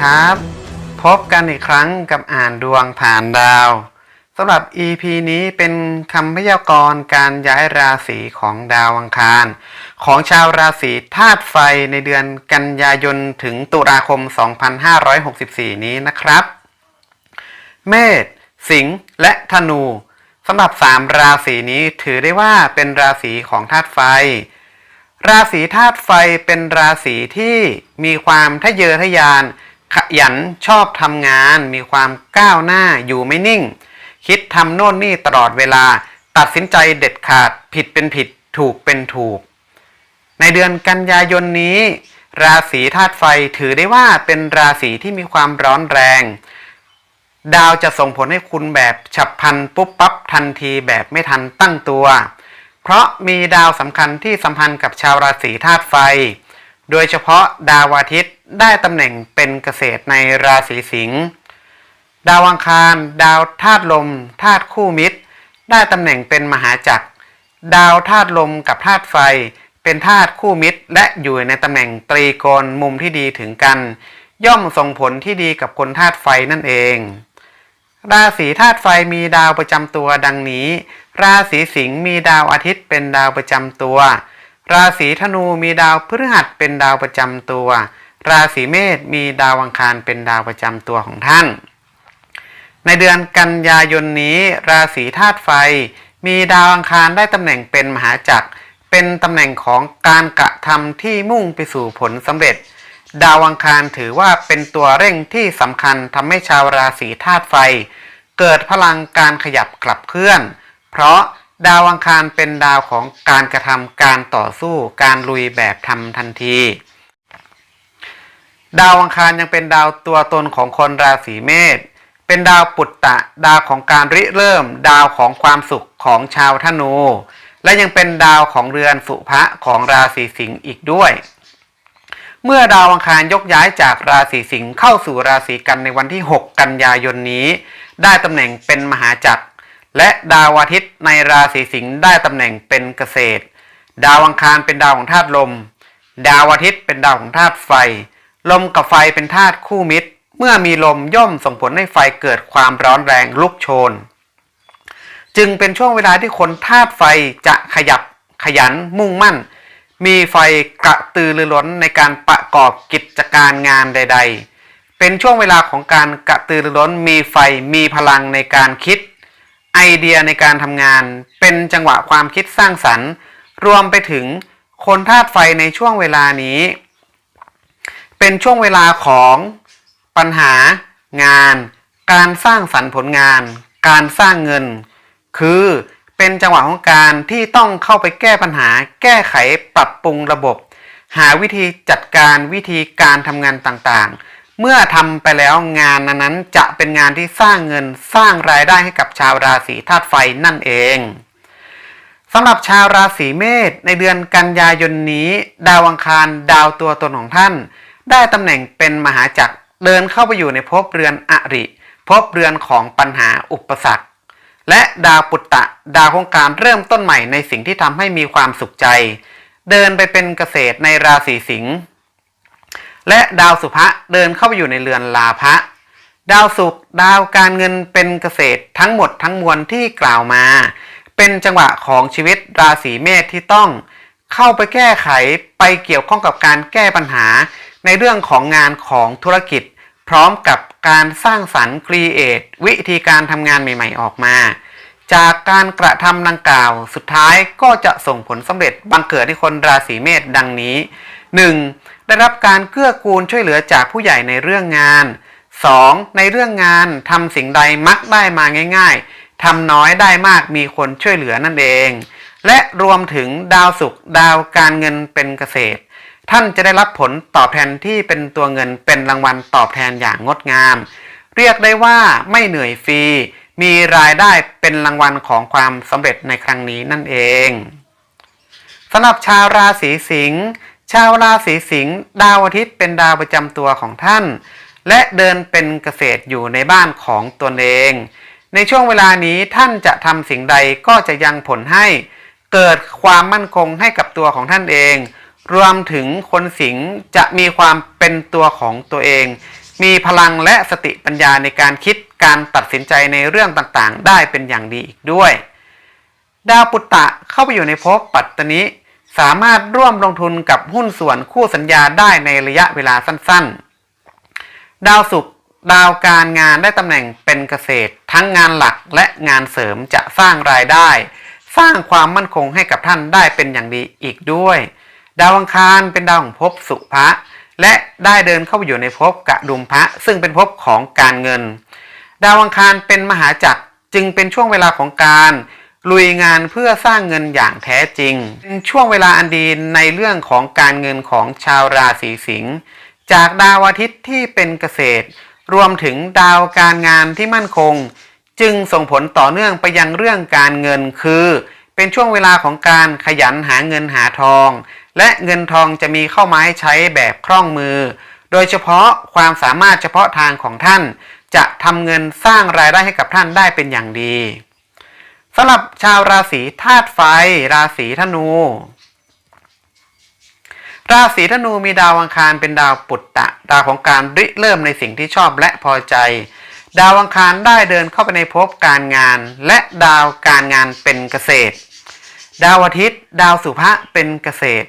ครับ พบกันอีกครั้งกับอ่านดวงผ่านดาวสำหรับ EP นี้เป็นคำพยากรณ์การย้ายราศีของดาวอังคาร ของชาวราศีธาตุไฟในเดือนกันยายนถึงตุลาคม 2564 นี้นะครับ เมษสิงห์และธนูสำหรับสามราศีนี้ถือได้ว่าเป็นราศีของธาตุไฟ ราศีธาตุไฟเป็นราศีที่มีความทะเยอทะยาน ขยันชอบทำงาน มีความก้าวหน้าอยู่ไม่นิ่ง คิดทำโน่นนี่ตลอดเวลา ตัดสินใจเด็ดขาดผิดเป็นผิดถูกเป็นถูก ในเดือนกันยายนนี้ ราศีธาตุไฟถือได้ว่าเป็นราศีที่มีความร้อนแรง ดาวจะส่งผลให้คุณแบบฉับพลันปุ๊บปั๊บทันทีแบบไม่ทันตั้งตัว เพราะมีดาวสำคัญที่สัมพันธ์กับชาวราศีธาตุไฟ โดยเฉพาะดาวอาทิตย์ ได้ตำแหน่งเป็นเกษตรในราศีสิงห์ดาวอังคาร ดาวธาตุลมธาตุคู่มิตร ได้ตำแหน่งเป็นมหาจักร ดาวธาตุลมกับธาตุไฟ เป็นธาตุคู่มิตร และอยู่ในตำแหน่งตรีโกณมุมที่ดีถึงกัน ย่อมส่งผลที่ดีกับคนธาตุไฟนั่นเอง ราศีธาตุไฟมีดาวประจำตัวดังนี้ ราศีสิงห์มีดาวอาทิตย์เป็นดาวประจำตัว ราศีธนูมีดาวพฤหัสเป็นดาวประจำตัว ราศีเมษมีดาวอังคารเป็นดาวประจำตัวของท่าน ในเดือนกันยายนนี้ราศีธาตุไฟ มีดาวอังคารได้ตำแหน่งเป็นมหาจักร เป็นตำแหน่งของการกระทำที่มุ่งไปสู่ผลสำเร็จ ดาวอังคารถือว่าเป็นตัวเร่งที่สำคัญทำให้ชาวราศีธาตุไฟ เกิดพลังการขยับกลับเคลื่อน เพราะดาวอังคารเป็นดาวของการกระทำการต่อสู้การลุยแบบทำทันที ดาวอังคารยังเป็นดาวตัวตนของคนราศีเมษ เป็นดาวปุตตะ ดาวของการริเริ่ม ดาวของความสุขของชาวธนู และยังเป็นดาวของเรือนสุภะของราศีสิงห์อีกด้วย เมื่อดาวอังคารยกย้ายจากราศีสิงห์เข้าสู่ราศีกันในวันที่ 6 กันยายนนี้ ได้ตำแหน่งเป็นมหาจักร และดาวอาทิตย์ในราศีสิงห์ได้ตำแหน่งเป็นเกษตร ดาวอังคารเป็นดาวของธาตุลม ดาวอาทิตย์เป็นดาวของธาตุไฟ ลมกับไฟเป็นธาตุคู่มิตร เมื่อมีลมย่อมส่งผลให้ไฟเกิดความร้อนแรงลุกโชน จึงเป็นช่วงเวลาที่คนธาตุไฟจะขยับขยันมุ่งมั่น มีไฟกระตือรือร้นในการประกอบกิจการงานใด ๆ เป็นช่วงเวลาของการกระตือรือร้น มีไฟมีพลังในการคิด ไอเดียในการทำงาน เป็นจังหวะความคิดสร้างสรรค์ รวมไปถึงคนธาตุไฟในช่วงเวลานี้ เป็นช่วงเวลาของปัญหางาน การสร้างสรรค์ผลงาน การสร้างเงิน คือเป็นจังหวะของการที่ต้องเข้าไปแก้ปัญหา แก้ไขปรับปรุงระบบ หาวิธีจัดการวิธีการทำงานต่างๆ เมื่อทำไปแล้วงานนั้นจะเป็นงานที่สร้างเงินสร้างรายได้ให้กับชาวราศีธาตุไฟนั่นเองสำหรับชาวราศีเมษในเดือนกันยายนนี้ ดาวอังคารดาวตัวตนของท่าน ได้ตำแหน่งเป็นมหาจักรเดินเข้าไปอยู่ในภพเรือนอริภพเรือนของปัญหาอุปสรรค และดาวปุตตะดาวของการเริ่มต้นใหม่ในสิ่งที่ทำให้มีความสุขใจ เดินไปเป็นเกษตรในราศีสิงห์และดาวสุภะเดินเข้าไปอยู่ในเรือนลาภะดาวศุกดาวการเงินเป็นเกษตรทั้งหมดทั้งมวลที่กล่าวมา เป็นจังหวะของชีวิตราศีเมษที่ต้อง เข้าไปแก้ไขไปเกี่ยวข้องกับการแก้ปัญหา ในเรื่องของงานของธุรกิจ พร้อมกับการสร้างสรรค์ครีเอทวิธีการทำงานใหม่ๆออกมา จากการกระทำดังกล่าวสุดท้ายก็จะส่งผลสำเร็จบังเกิดให้คนราศีเมษดังนี้ 1. ได้รับการเกื้อกูลช่วยเหลือจากผู้ใหญ่ในเรื่องงาน 2. ในเรื่องงานทำสิ่งใดมักได้มาง่าย ๆทำน้อยได้มากมีคนช่วยเหลือนั่นเอง และรวมถึงดาวศุกร์ดาวการเงินเป็นเกษตร ท่านจะได้รับผลตอบแทนที่เป็นตัวเงินเป็นรางวัลตอบแทนอย่างงดงาม เรียกได้ว่าไม่เหนื่อยฟรี มีรายได้เป็นรางวัลของความสำเร็จในครั้งนี้นั่นเองสำหรับชาวราศีสิงห์ชาวราศีสิงห์ดาวอาทิตย์เป็นดาวประจำตัวของท่าน และเดินเป็นเกษตรอยู่ในบ้านของตนเอง ในช่วงเวลานี้ท่านจะทำสิ่งใดก็จะยังผลให้ เกิดความมั่นคงให้กับตัวของท่านเอง รวมถึงคนสิงห์จะมีความเป็นตัวของตัวเอง มีพลังและสติปัญญาในการคิดการตัดสินใจในเรื่องต่างๆ ได้เป็นอย่างดีอีกด้วย ดาวปุตตะเข้าไปอยู่ในภพปัตตนิสามารถร่วมลงทุนกับหุ้นส่วนคู่สัญญาได้ในระยะเวลาสั้นๆ ดาวศุกร์ดาวการงานได้ตำแหน่งเป็นเกษตร ทั้งงานหลักและงานเสริมจะสร้างรายได้ สร้างความมั่นคงให้กับท่านได้เป็นอย่างดีอีกด้วย ดาวอังคารเป็นดาวของภพสุภะและได้เดินเข้าไปอยู่ในภพกระดุมพระซึ่งเป็นภพของการเงิน ดาวอังคารเป็นมหาจักรจึงเป็นช่วงเวลาของการลุยงานเพื่อสร้างเงินอย่างแท้จริง เป็นช่วงเวลาอันดีในเรื่องของการเงินของชาวราศีสิงห์จากดาวอาทิตย์ที่เป็นเกษตร รวมถึงดาวการงานที่มั่นคง จึงส่งผลต่อเนื่องไปยังเรื่องการเงินคือ เป็นช่วงเวลาของการขยันหาเงินหาทอง และเงินทองจะมีเข้ามาให้ใช้แบบคล่องมือ โดยเฉพาะความสามารถเฉพาะทางของท่าน จะทำเงินสร้างรายได้ให้กับท่านได้เป็นอย่างดีสำหรับชาวราศีธาตุไฟ ราศีธนู ราศีธนูมีดาวอังคารเป็นดาวปุตตะ ดาวของการริเริ่มในสิ่งที่ชอบและพอใจ ดาวอังคารได้เดินเข้าไปในภพการงาน และดาวการงานเป็นเกษตร ดาวอาทิตย์ ดาวสุภะเป็นเกษตร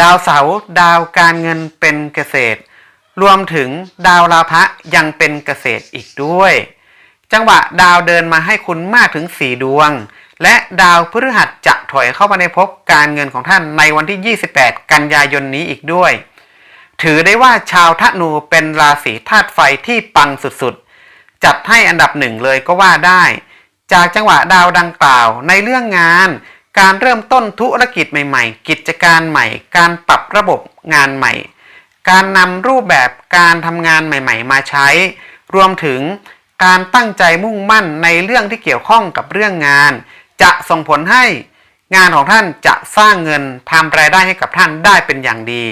ดาวเสาร์ดาวการเงินเป็นเกษตร รวมถึงดาวราพะยังเป็นเกษตรอีกด้วย จังหวะดาวเดินมาให้คุณมากถึง 4 ดวง และดาวพฤหัสจะถอยเข้ามาในภพการเงินของท่านในวันที่ 28 กันยายนนี้อีกด้วย ถือได้ว่าชาวธนูเป็นราศีธาตุไฟที่ปังสุดๆ จัดให้อันดับหนึ่งเลยก็ว่าได้ จากจังหวะดาวดังกล่าวในเรื่องงาน การเริ่มต้นธุรกิจใหม่ๆ กิจการใหม่ การปรับระบบงานใหม่ การนำรูปแบบการทำงานใหม่ ๆ มาใช้ รวมถึงการตั้งใจมุ่งมั่นในเรื่องที่เกี่ยวข้องกับเรื่องงาน จะส่งผลให้งานของท่านจะสร้างเงินทำรายได้ให้กับท่านได้เป็นอย่างดี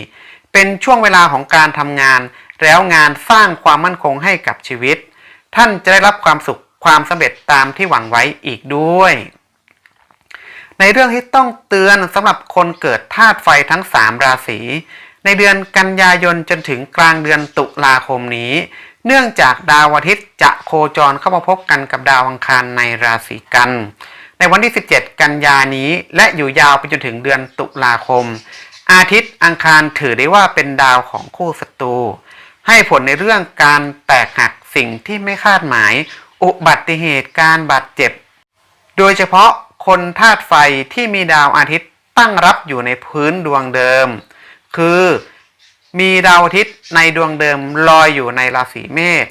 เป็นช่วงเวลาของการทำงาน แล้วงานสร้างความมั่นคงให้กับชีวิต ท่านจะได้รับความสุขความสำเร็จตามที่หวังไว้อีกด้วย ในเรื่องที่ต้องเตือนสำหรับคนเกิดธาตุไฟทั้ง 3 ราศี ในเดือนกันยายนจนถึงกลางเดือนตุลาคมนี้ เนื่องจากดาวอาทิตย์จะโคจรเข้ามาพบกันกับดาวอังคารในราศีกัน ในวันที่ 17 กันยานี้ และอยู่ยาวไปจนถึงเดือนตุลาคม อาทิตย์อังคารถือได้ว่าเป็นดาวของคู่ศัตรูให้ผลในเรื่องการแตกหักสิ่งที่ไม่คาดหมาย อุบัติเหตุการบาดเจ็บ โดยเฉพาะ คนธาตุไฟที่มีดาวอาทิตย์ตั้งรับอยู่ในพื้นดวงเดิม คือมีดาวอาทิตย์ในดวงเดิมลอยอยู่ในราศีเมษ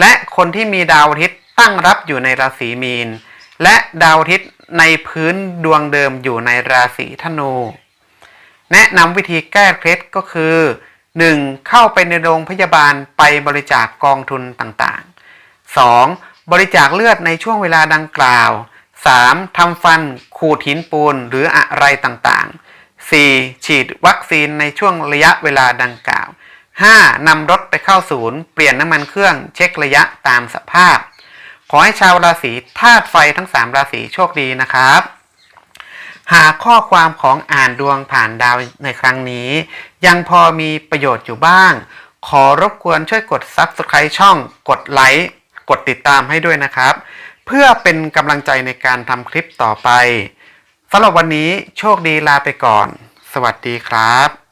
และคนที่มีดาวอาทิตย์ตั้งรับอยู่ในราศีมีน และดาวอาทิตย์ในพื้นดวงเดิมอยู่ในราศีธนู แนะนำวิธีแก้เคล็ดก็คือ 1. เข้าไปในโรงพยาบาลไปบริจาคกกองทุนต่างๆ 2. บริจาคเลือดในช่วงเวลาดังกล่าว 3. ทำฟันขูดหินปูนหรืออะไรต่างๆ 4. ฉีดวัคซีนในช่วงระยะเวลาดังกล่าว 5. นำรถไปเข้าศูนย์ เปลี่ยนน้ำมันเครื่องเช็คระยะตามสภาพ ขอให้ชาวราศีธาตุไฟทั้ง 3 ราศีโชคดีนะครับ หากข้อความของอ่านดวงผ่านดาวในครั้งนี้ ยังพอมีประโยชน์อยู่บ้าง ขอรบกวนช่วยกด Subscribe ช่อง กดไลค์ กดติดตามให้ด้วยนะครับ เพื่อเป็นกำลังใจในการทำคลิปต่อไปสำหรับวันนี้โชคดีลาไปก่อน สวัสดีครับ